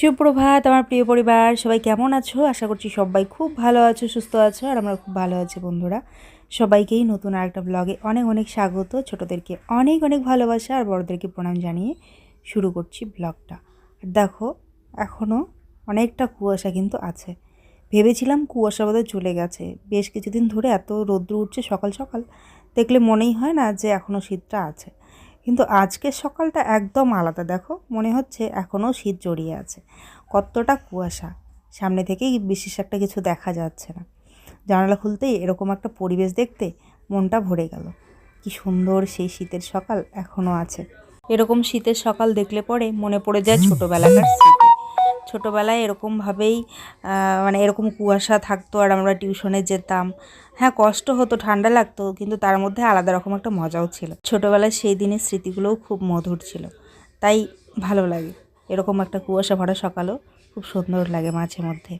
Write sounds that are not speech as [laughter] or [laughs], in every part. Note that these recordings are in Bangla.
সুপ্রভাত, আমার প্রিয় পরিবার। সবাই কেমন আছো? আশা করছি সবাই খুব ভালো আছো, সুস্থ আছো, আর আমরা খুব ভালো আছি বন্ধুরা। সবাইকেই নতুন আর একটা ব্লগে অনেক অনেক স্বাগত। ছোটোদেরকে অনেক অনেক ভালোবাসা, আর বড়োদেরকে প্রণাম জানিয়ে শুরু করছি ব্লগটা আর দেখো এখনও অনেকটা কুয়াশা কিন্তু আছে। ভেবেছিলাম কুয়াশা বোধহয় চলে গেছে। বেশ কিছুদিন ধরে এত রৌদ্র উঠছে সকাল সকাল। দেখলে মনেই হয় না যে এখনও শীতটা আছে। কিন্তু আজকের সকালটা একদম আলাদা। দেখো, মনে হচ্ছে এখনও শীত জড়িয়ে আছে। কতটা কুয়াশা। সামনে থেকেই বিশেষ একটা কিছু দেখা যাচ্ছে না। জানালা খুলতেই এরকম একটা পরিবেশ দেখতে মনটা ভরে গেল। কি সুন্দর সেই শীতের সকাল এখনও আছে। এরকম শীতের সকাল দেখলে পরে মনে পড়ে যায় ছোটোবেলাকার স্মৃতি। ছোটোবেলায় এরকমভাবেই মানে এরকম কুয়াশা থাকতো আর আমরা টিউশনে যেতাম। হ্যাঁ কষ্ট হতো, ঠান্ডা লাগতো, কিন্তু তার মধ্যে আলাদা রকম একটা মজাও ছিল। ছোটোবেলায় সেই দিনের স্মৃতিগুলোও খুব মধুর ছিল। তাই ভালো লাগে এরকম একটা কুয়াশা ভরা সকালও, খুব সুন্দর লাগে মাঝে মধ্যে।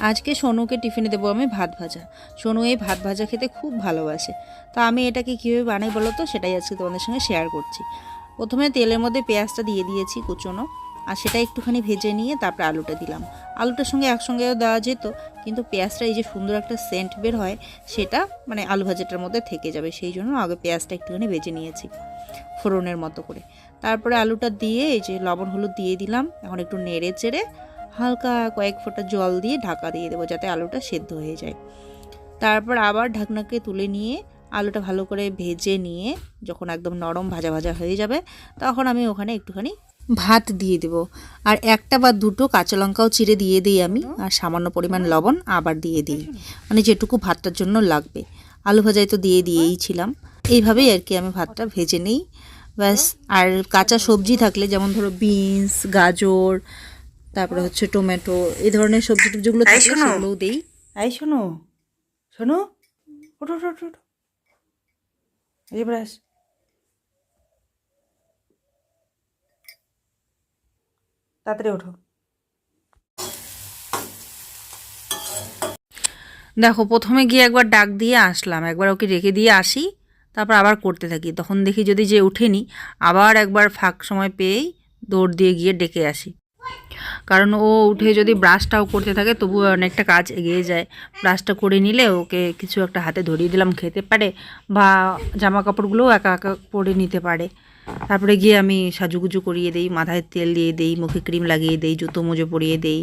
আজকে সোনুকে টিফিনে দেবো আমি ভাত ভাজা। সোনু এই ভাত ভাজা খেতে খুব ভালোবাসে। তো আমি এটাকে কীভাবে বানাই বলো তো? সেটাই আজকে তোমাদের সঙ্গে শেয়ার করছি। প্রথমে তেলের মধ্যে পেঁয়াজটা দিয়ে দিয়েছি কুচনো। আর সেটা একটুখানি ভেজে নিয়ে তারপরে আলুটা দিলাম। আলুটার সঙ্গে একসঙ্গেও দেওয়া যেত, কিন্তু পেঁয়াজটা এই যে সুন্দর একটা সেন্ট বের হয়, সেটা মানে আলু ভাজাটার মধ্যে থেকে যাবে। সেই জন্য আগে পেঁয়াজটা একটুখানি ভেজে নিয়েছি ফোড়নের মতো করে। তারপরে আলুটা দিয়ে এই যে লবণ হলুদ দিয়ে দিলাম। এখন একটু নেড়ে চেড়ে হালকা কয়েক ফোঁটা জল দিয়ে ঢাকা দিয়ে দেবো যাতে আলুটা সেদ্ধ হয়ে যায়। তারপর আবার ঢাকনাকে তুলে নিয়ে আলুটা ভালো করে ভেজে নিয়ে যখন একদম নরম ভাজা ভাজা হয়ে যাবে, তখন আমি ওখানে একটুখানি ভাত দিয়ে দেব। আর একটা বা দুটো কাঁচা লঙ্কাও চিড়ে দিয়ে দিই আমি, আর সামান্য পরিমাণ লবণ আবার দিয়ে দিই। মানে যেটুকু ভাতটার জন্য লাগবে। আলু ভাজায় তো দিয়ে দিয়েইছিলাম এইভাবেই আর কি আমি ভাতটা ভেজে নিই। ব্যাস, আর কাঁচা সবজি থাকলে যেমন ধরো বিনস, গাজর তারপরে হচ্ছে টমেটো এই ধরনের সবজি টবজিগুলো থাকলে সেগুলোও দিই। এই শোনো। শোনো। এই তাড়াতাড়ি ওঠো। দেখো প্রথমে গিয়ে একবার ডাক দিয়ে আসলাম। একবার ওকে রেখে দিয়ে আসি তারপর আবার করতে থাকি। তখন দেখি যদি যে উঠেনি আবার একবার ফাঁক সময় পেয়েই দৌড় দিয়ে গিয়ে ডেকে আসি। কারণ ও উঠে যদি ব্রাশটাও করতে থাকে তবু অনেকটা কাজ এগিয়ে যায়। ব্রাশটা করে নিলে ওকে কিছু একটা হাতে ধরিয়ে দিলাম, খেতে পারে বা জামা কাপড়গুলোও একা একা পরে নিতে পারে। তারপরে গিয়ে আমি সাজুগুজু করিয়ে দেই, মাথায় তেল দিয়ে দেই, মুখে ক্রিম লাগিয়ে দেই, জুতো মোজো পরিয়ে দেই,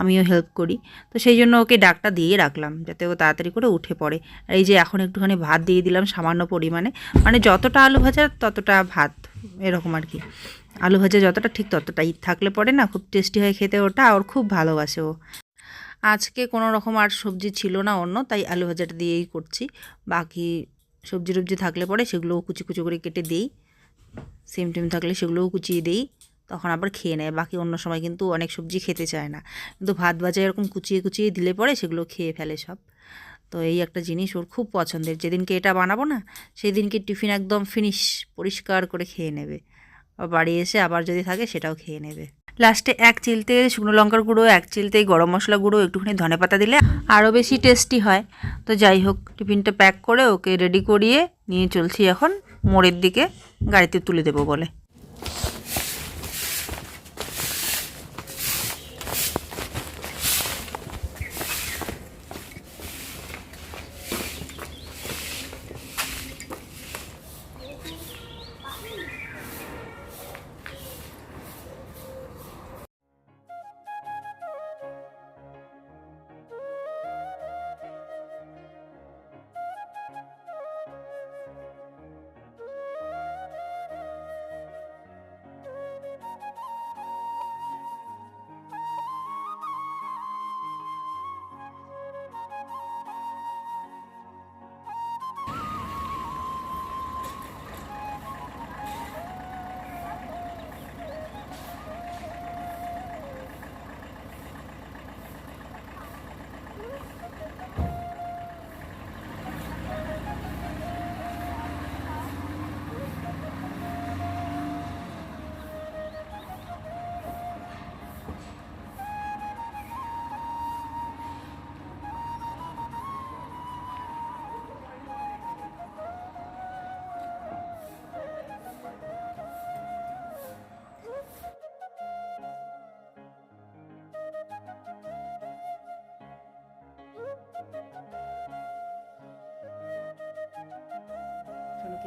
আমিও হেল্প করি। তো সেই জন্য ওকে ডাকটা দিয়ে রাখলাম, যাতে ও তাড়াতাড়ি করে উঠে পড়ে। আর এই যে এখন একটুখানি ভাত দিয়ে দিলাম সামান্য পরিমাণে মানে যতটা আলু ভাজা ততটা ভাত, এরকম আর কি। আলু ভাজা যতটা ঠিক ততটাই থাকলে পরে না খুব টেস্টি হয় খেতে ওটা, আর খুব ভালোবাসে ও। আজকে কোনো রকম আর সবজি ছিল না অন্য, তাই আলু ভাজাটা দিয়েই করছি। বাকি সবজি টবজি থাকলে পরে সেগুলোও কুচি কুচি করে কেটে দিই। সিম টিম থাকলে সেগুলোও কুচিয়ে দিই। তখন আবার খেয়ে নেয়। বাকি অন্য সময় কিন্তু অনেক সবজি খেতে চায় না। কিন্তু ভাত ভাজা এরকম কুচিয়ে কুচিয়ে দিলে পরে সেগুলো খেয়ে ফেলে সব। তো এই একটা জিনিস ওর খুব পছন্দের। যেদিনকে এটা বানাবো না সেই দিনকে টিফিন একদম ফিনিশ পরিষ্কার করে খেয়ে নেবে। বাড়ি এসে আবার যদি থাকে সেটাও খেয়ে নেবে। লাস্টে এক চিলতে শুকনো লঙ্কার গুঁড়ো, এক চিলতে গরম মশলা গুঁড়ো, একটুখানি ধনে পাতা দিলে আরও বেশি টেস্টি হয়। তো যাই হোক, টিফিনটা প্যাক করে ওকে রেডি করিয়ে নিয়ে চলছি এখন মোড়ের দিকে, গাড়িতে তুলে দেবো বলে।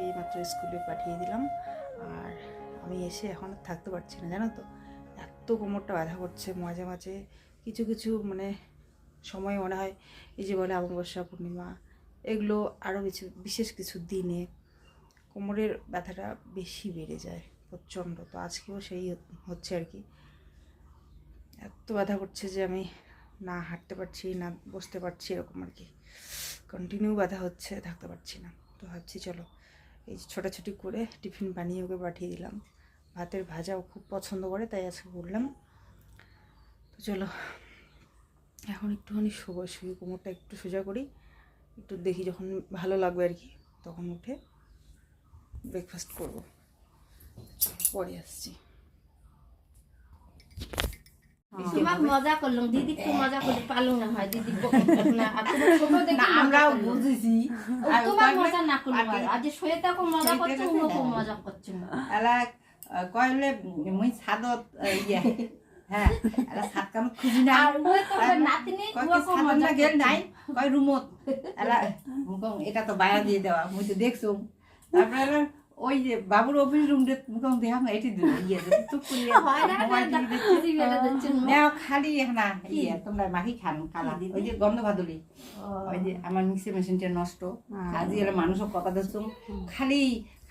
এই মাত্র স্কুলে পাঠিয়ে দিলাম। আর আমি এসে এখন আর থাকতে পারছি না, জানো তো? এত কোমরটা ব্যথা করছে, মাঝে মাঝে কিছু কিছু মানে সময় মনে হয়, এই যে বলে অমাবস্যা পূর্ণিমা, এগুলো আরও কিছু, বিশেষ কিছু দিনে কোমরের ব্যথাটা বেশি বেড়ে যায়, প্রচণ্ড। তো আজকেও সেই হচ্ছে আর কি। এত ব্যথা করছে যে আমি না হাঁটতে পারছি, না বসতে পারছি, এরকম আর কি। কন্টিনিউ ব্যথা হচ্ছে, থাকতে পারছি না। তো ভাবছি চলো এই ছোটাছুটি করে টিফিন বানিয়ে ওকে পাঠিয়ে দিলাম। ভাতের ভাজাও খুব পছন্দ করে, তাই আজকে বললাম তো চলো, এখন একটুখানি শোবো, শুয়ে কোমরটা একটু সোজা করি। একটু দেখি যখন ভালো লাগবে আর কি, তখন উঠে ব্রেকফাস্ট করব। পরে আসছি। তোমার মজা করলাম দিদি একটু মজা করতে পারল না হয় দিদি [laughs] না আর তোমার [laughs] ছোট দেখে না, আমরাও বুঝেছি। তোমার মজা না করল আর- আজ শোয়ে মজা করছ হ্যাঁ। মজা করছ এলা কইলে মুই ছাদত ইয়ে হ্যাঁ এলা কাম খুঁজি না নাতনি না গেল নাই? কয় রুমত? এলা [laughs] এটা তো বায়া দিয়ে দেওয়া মুই তো দেখছ তারপরে ওই যে বাবুর অফিস রুম রে মুকম দেখাম এটি ইয়ে [laughs] হয়। নাও খালি না ইয়ে তোমরা মাখি খান খালা ওই যে গন্ধ ভাদুলি ওই যে আমার মিক্সি মেশিনটা নষ্ট। আজি এর মানুষও কথা দিচ্ছ খালি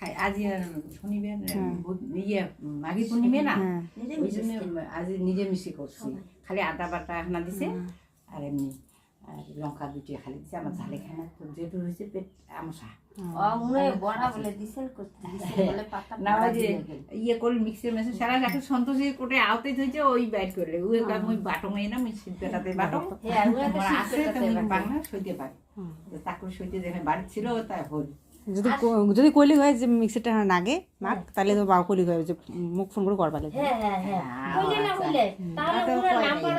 খাই আজি আর শনিবার বুধ- ইয়ে মাঘী পূর্ণিমে না? ওই জন্য আজি নিজে মিশি করছি। খালি আদা বাটা না দিছে আর এমনি। আর লঙ্কা দুটি খালি দিছে আমার ঝালে খায় না তো যেটু হয়েছে পেট আমসা। ও, মনে হয় বড়া বলে দিছেন করতে দিছেন বলে পাতা না বড়া ওই যে ইয়ে করে মিক্সির মেশিন সারা রাখে সন্তোষী কোটে আওতে ধুইছে ওই বাইট করলে। ওই এই না মিক্সির পেটাতে বাটং হ্যাঁ, তো মুই বাংলা সইতে পারি। তাকুর সইতে যেখানে বাড়ি ছিল তাই হল। যদি যদি কইলি হয় যে মিক্সিটা নাগে মাক তাহলে তো বাউ কইলি হয় যে মুখ ফোন করে করবা লাগে হ্যাঁ হ্যাঁ হ্যাঁ বুঝলে না বুঝলে তাহলে তাতেও পুরো হয় নাম্বার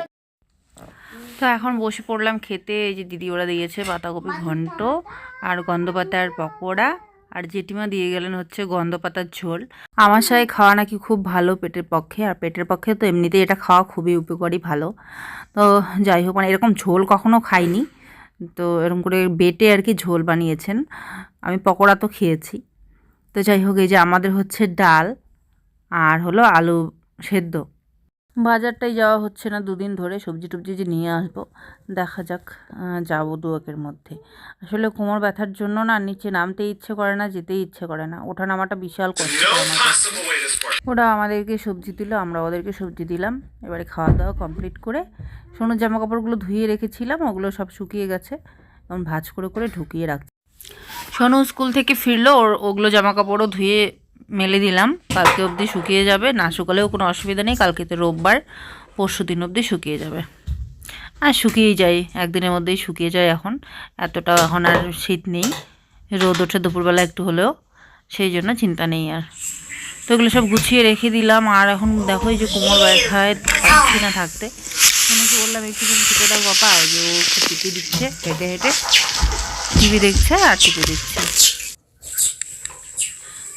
তো এখন বসে পড়লাম খেতে, এই যে দিদি ওরা দিয়েছে পাতাকপি ঘন্ট আর গন্ধপাতার পকোড়া। আর জেঠিমা দিয়ে গেলেন হচ্ছে গন্ধপাতার ঝোল। আমার সাথে খাওয়া নাকি খুব ভালো পেটের পক্ষে, আর পেটের পক্ষে তো এমনিতেই এটা খাওয়া খুবই উপকারী ভালো। তো যাই হোক মানে এরকম ঝোল কখনো খাইনি। তো এরকম করে বেটে আর কি ঝোল বানিয়েছেন। আমি পকোড়া তো খেয়েছি। তো যাই হোক, এই যে আমাদের হচ্ছে ডাল আর হলো আলু সেদ্ধ। বাজারটাই যাওয়া হচ্ছে না দুদিন ধরে সবজি টবজি যে নিয়ে আসব। দেখা যাক যাব দু একের মধ্যে। আসলে কোমর ব্যথার জন্য না নিচে নামতে ইচ্ছে করে না যেতেই ইচ্ছে করে না। ওঠা নামাটা বিশাল কষ্ট। ওরা আমাদেরকে সবজি দিল আমরা ওদেরকে সবজি দিলাম। এবারে খাওয়া দাওয়া কমপ্লিট করে সোনুর জামা কাপড়গুলো ধুয়ে রেখেছিলাম ওগুলো সব শুকিয়ে গেছে। এখন ভাজ করে করে ঢুকিয়ে রাখছি। সোনু স্কুল থেকে ফিরলো ওর ওগুলো জামা কাপড়ও ধুয়ে মেলে দিলাম। কালকে অবধি শুকিয়ে যাবে, না শুকালেও কোনো অসুবিধা নেই। কালকে তো রোববার, পরশু দিন অবধি শুকিয়ে যাবে। আর শুকিয়েই যায় একদিনের মধ্যেই শুকিয়ে যায় এখন। এতটা এখন আর শীত নেই। রোদ ওঠে দুপুরবেলা একটু হলেও, সেই জন্য চিন্তা নেই আর। তো এগুলো সব গুছিয়ে রেখে দিলাম। আর এখন দেখো এই যে কোমর ব্যথায়, পারছি না থাকতে। শুনেছি বললাম একটুখানি টিপে দাও ওই যে ও দিচ্ছে, হেঁটে হেঁটে টিভি দেখছে আর টিপে দিচ্ছে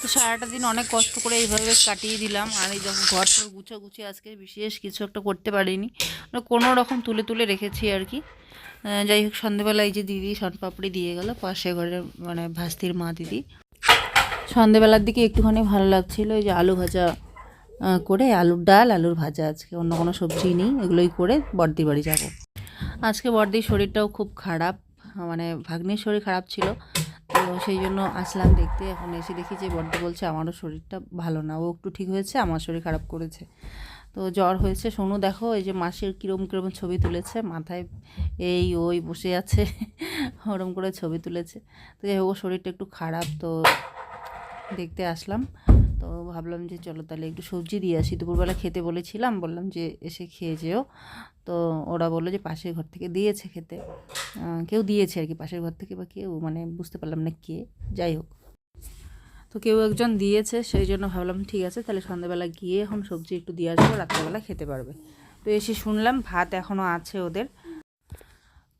তো সারাটা দিন অনেক কষ্ট করে এইভাবে কাটিয়ে দিলাম। আর এই যখন ঘর টর গুছো গুছিয়ে আজকে বিশেষ কিছু একটা করতে পারিনি। মানে কোনো রকম তুলে তুলে রেখেছি আর কি। যাই হোক, সন্ধেবেলা এই যে দিদি শনপাপড়ি দিয়ে গেল, পাশে ঘরের মানে ভাস্তির মা দিদি। সন্ধেবেলার দিকে একটুখানি ভালো লাগছিল, এই যে আলু ভাজা করে আলুর ডাল, আলুর ভাজা। আজকে অন্য কোনো সবজি নেই, এগুলোই করে বর্দির বাড়ি যাব। আজকে বর্দির শরীরটাও খুব খারাপ মানে ভাগ্নির শরীর খারাপ ছিল। সেই জন্য আসলাম দেখতে। এখন এসে দেখি যে বড্ড বলছে, আমারও শরীরটা ভালো না। ও একটু ঠিক হয়েছে, আমার শরীর খারাপ করেছে। তো জ্বর হয়েছে। সোনু দেখো, এই যে মাসের কীরম কীরম ছবি তুলেছে, মাথায় এই ওই বসে আছে, ওরম করে ছবি তুলেছে। তো যাই হোক শরীরটা একটু খারাপ, তো দেখতে আসলাম। তো ভাবলাম যে চলো তাহলে একটু সবজি দিয়ে আসি। দুপুরবেলা খেতে বলেছিলাম, বললাম যে এসে খেয়ে যেও। তো ওরা বলল যে পাশের ঘর থেকে দিয়েছে খেতে। কেউ দিয়েছে আর কি পাশের ঘর থেকে বা কেউ মানে বুঝতে পারলাম না কে। যাই হোক। তো কেউ একজন দিয়েছে, সেই জন্য ভাবলাম ঠিক আছে, তাহলে সন্ধ্যাবেলা গিয়ে এখন সবজি একটু দিয়ে আসব, রাত্রেবেলা খেতে পারবে। তো এসে শুনলাম, ভাত এখনও আছে ওদের।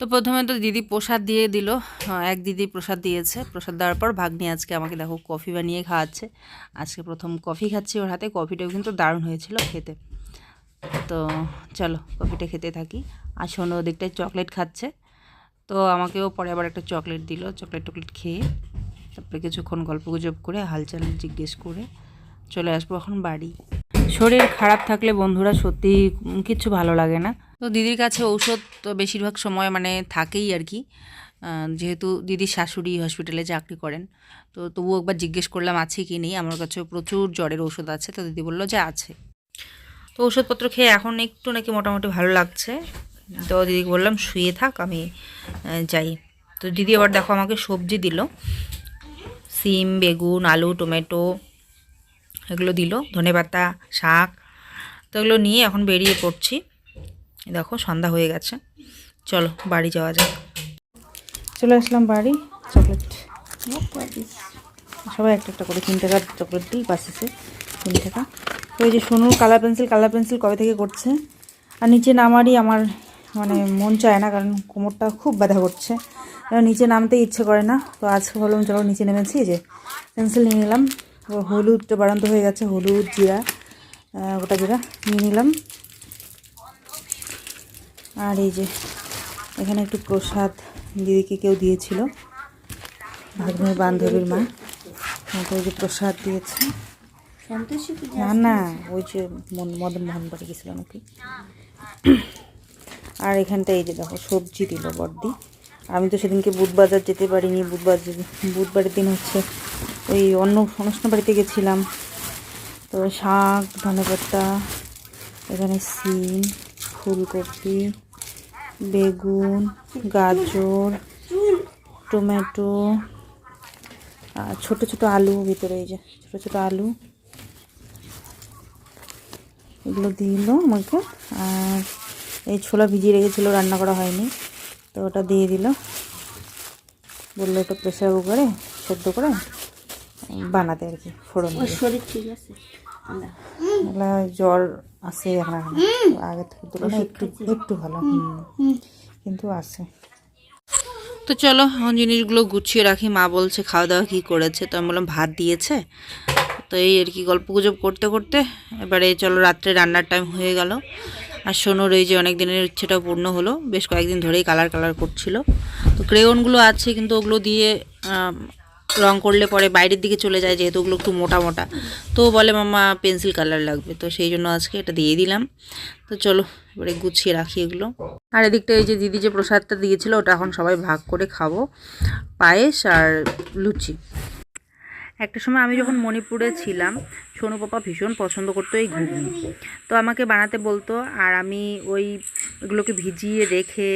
তো প্রথমে তো দিদি প্রসাদ দিয়ে দিল। হ্যাঁ, এক দিদি প্রসাদ দিয়েছে। প্রসাদ দেওয়ার পর ভাগ্নি আজকে আমাকে দেখো কফি বানিয়ে খাওয়াচ্ছে। আজকে প্রথম কফি খাচ্ছি ওর হাতে। কফিটাও কিন্তু দারুণ হয়েছিল খেতে। তো চলো কফিটা খেতে থাকি। আর শোনো ওদিকটায় চকলেট খাচ্ছে। তো আমাকেও পরে আবার একটা চকলেট দিল। চকলেট টকলেট খেয়ে তারপরে কিছুক্ষণ গল্প গুজব করে হালচাল জিজ্ঞেস করে চলে আসব এখন বাড়ি। শরীর খারাপ থাকলে বন্ধুরা সত্যি কিচ্ছু ভালো লাগে না। তো দিদির কাছে ঔষধ তো বেশিরভাগ সময় মানে থাকেই আর কি। যেহেতু দিদির শাশুড়ি হসপিটালে চাকরি করেন, তো তবুও একবার জিজ্ঞেস করলাম, আছে কি নেই? আমার কাছে প্রচুর জ্বরের ওষুধ আছে, তো দিদি বলল যে আছে। তো ওষুধপত্র খেয়ে এখন একটু নাকি মোটামুটি ভালো লাগছে। তো দিদিকে বললাম, শুয়ে থাক, আমি যাই। তো দিদি আবার দেখো আমাকে সবজি দিল। সিম, বেগুন, আলু, টমেটো এগুলো দিল, ধনেপাতা, শাক, তো এগুলো নিয়ে এখন বেরিয়ে পড়ছি। দেখো সন্ধ্যা হয়ে গেছে। চলো, বাড়ি যাওয়া যাক। চলে আসলাম বাড়ি চকলেট সবাই একটা একটা করে তিন টাকার চকলেট দিই বাসেছে তিন টাকা। তো যে সোনুর কালার পেন্সিল কালার পেন্সিল কবে থেকে করছে? আর নিচে নামারই আমার মানে মন চায় না, কারণ কোমরটা খুব ব্যথা করছে। নিচে নামতে ইচ্ছে করে না, তো আজকে ভাবলাম চলো নিচে নেমেছি যে পেন্সিল নিয়ে নিলাম। হলুদটা বাড়ান্ত হয়ে গেছে, হলুদ, জিরা গোটা জিরা নিয়ে নিলাম। আর এই যে এখানে একটু প্রসাদ দিদিকে কেউ দিয়েছিল। ভাগ্নের বান্ধবীর মা। আমাকে ওই যে প্রসাদ দিয়েছে। না না ওই যে মন মদন মোহন বাড়ি গেছিল নাকি? আর এখানটা এই যে দেখো সবজি দিল বর্দি আমি তো সেদিনকে বুধবাজার যেতে পারিনি। বুধবার বুধবারের দিন হচ্ছে ওই অন্য অনুষ্ঠান বাড়িতে গেছিলাম। তো শাক ধনেপাতা এখানে সিম ফুলকপি বেগুন, গাজর, টমেটো, আর ছোটো ছোটো আলু ভিতরে এই যে, ছোটো ছোটো আলু। এগুলো দিল আমাকে। আর এই ছোলা ভিজিয়ে রেখেছিলো, রান্না করা হয়নি, তো ওটা দিয়ে দিল। বলল ওটা প্রেসার কুকারে সেদ্ধ করে বানাতে আর কি, ফোড়ন শরীর ঠিক আছে? এগুলা জ্বর আছে এখন আগে থেকে তুলনায় একটু একটু ভালো। কিন্তু আছে। তো চলো এখন জিনিসগুলো গুছিয়ে রাখি। মা বলছে খাওয়া দাওয়া কী করেছে তো আমি বললাম ভাত দিয়েছে। তো এই আর কি গল্প গুজব করতে করতে এবারে চলো রাত্রে রান্নার টাইম হয়ে গেল। আর সোনোর এই যে অনেক দিনের ইচ্ছেটা পূর্ণ হলো বেশ কয়েকদিন ধরেই কালার কালার করছিল। তো ক্রেয়নগুলো আছে কিন্তু ওগুলো দিয়ে রং করলে পরে বাইরের দিকে চলে যায় যেহেতু ওগুলো একটু মোটা মোটা। তো বলে মামা পেন্সিল কালার লাগবে। তো সেই জন্য আজকে এটা দিয়ে দিলাম। তো চলো, এবারে গুছিয়ে রাখি এগুলো। আর এদিকটা এই যে দিদি যে প্রসাদটা দিয়েছিল, ওটা এখন সবাই ভাগ করে খাব। পায়েস আর লুচি। একটা সময় আমি যখন মণিপুরে ছিলাম, সোনু পাপা ভীষণ পছন্দ করতো এই ঘুগনি। তো আমাকে বানাতে বলতো আর আমি ওই এগুলোকে ভিজিয়ে রেখে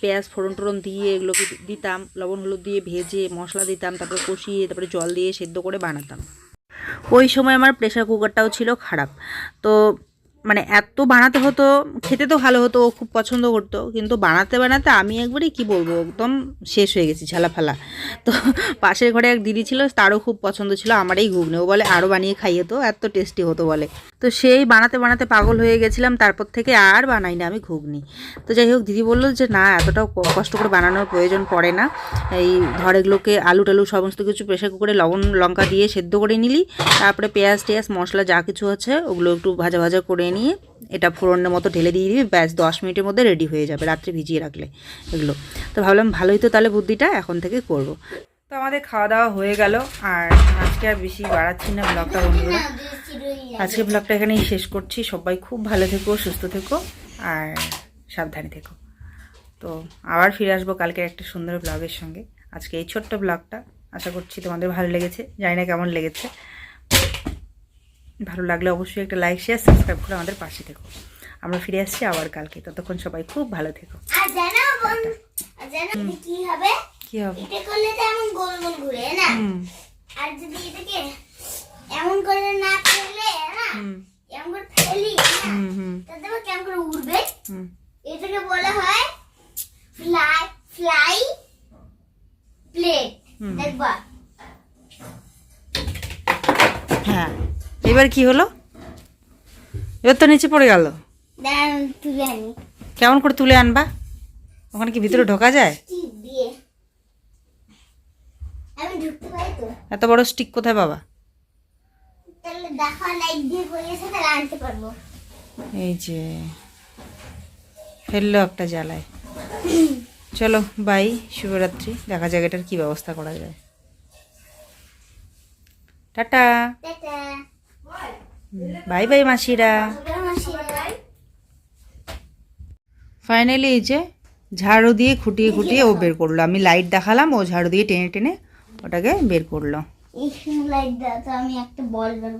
পেঁয়াজ ফোড়ন টোড়ন দিয়ে এগুলোকে দিতাম, লবণ হলুদ দিয়ে ভেজে মশলা দিতাম, তারপরে কষিয়ে, তারপরে জল দিয়ে সেদ্ধ করে বানাতাম। ওই সময় আমার প্রেশার কুকারটাও ছিল খারাপ। তো মানে এত বানাতে হতো, খেতে তো ভালো হতো, ও খুব পছন্দ করতো, কিন্তু বানাতে বানাতে আমি একবারে কি বলব, একদম শেষ হয়ে গেছি ঝালাফালা তো পাশের ঘরে এক দিদি ছিল, তারও খুব পছন্দ ছিল, আমার এই ঘুগনি, ও বলে আরও বানিয়ে খাইয়ে তো, এত টেস্টি হতো বলে। তো সেই বানাতে বানাতে পাগল হয়ে গেছিলাম, তারপর থেকে আর বানাই না আমি ঘুগনি। তো যাই হোক, দিদি বলল যে, না, এতটাও কষ্ট করে বানানোর প্রয়োজন পড়ে না। এই ধর এগুলোকে আলু টালু সমস্ত কিছু প্রেশার কুকারে লবণ, লঙ্কা দিয়ে সেদ্ধ করে নিলি, তারপরে পেঁয়াজ টেয়াজ, মশলা যা কিছু আছে, ওগুলো একটু ভাজা ভাজা করে নিয়ে এটা ফোড়নের মতো ঢেলে দিয়ে দিবি, ব্যাস দশ মিনিটের মধ্যে রেডি হয়ে যাবে, রাত্রে ভিজিয়ে রাখলে এগুলো। তো ভাবলাম ভালোই তো তাহলে বুদ্ধিটা এখন থেকে করব। তো আমাদের খাওয়া দাওয়া হয়ে গেল, আর আজকে আর বেশি বাড়াচ্ছি না ব্লগটা বন্ধুরা। আজকে ব্লগটা এখানেই শেষ করছি। সবাই খুব ভালো থেকো, সুস্থ থেকো, আর সাবধানে থেকো। তো আবার ফিরে আসব কালকে একটা সুন্দর ব্লগের সঙ্গে। আজকে এই ছোট্ট ব্লগটা, আশা করছি তোমাদের ভালো লেগেছে। জানি না কেমন লেগেছে। ভালো লাগলে অবশ্যই একটা লাইক শেয়ার সাবস্ক্রাইব করে আমাদের পাশে থেকো। আমরা ফিরে আসছি আবার কালকে। ততক্ষণ সবাই খুব ভালো থেকো। কি হবে? কী হবে? এটা করলে তো এমন গোল গোল ঘুরে না? আর যদি এটাকে এমন করে না করলে না হুম এমন করে ফেলি না হুম হুম তাহলে আবার কেমন করে উড়বে হুম এটাকে বলা হয় ফ্লাই ফ্লাই প্লেট হুম। দেখবা হ্যাঁ এবার কি হলো? এবার তো নিচে পড়ে গেল। কেমন করে তুলে আনবা? ওখানে কি ভিতরে ঢোকা যায়? এত বড় স্টিক কোথায় বাবা এই যে ফেলল একটা জ্বালায়। চলো বাই শুভরাত্রি। দেখা যাক এটার কি ব্যবস্থা করা যায়। টাটা। টাটা। বাই বাই মাসিরা। ফাইনালি এই যে ঝাড়ু দিয়ে খুঁটিয়ে খুঁটিয়ে ও বের করল। আমি লাইট দেখালাম, ও ঝাড়ু দিয়ে টেনে টেনে ওটাকে বের করল। লাইট আমি একটা বল বের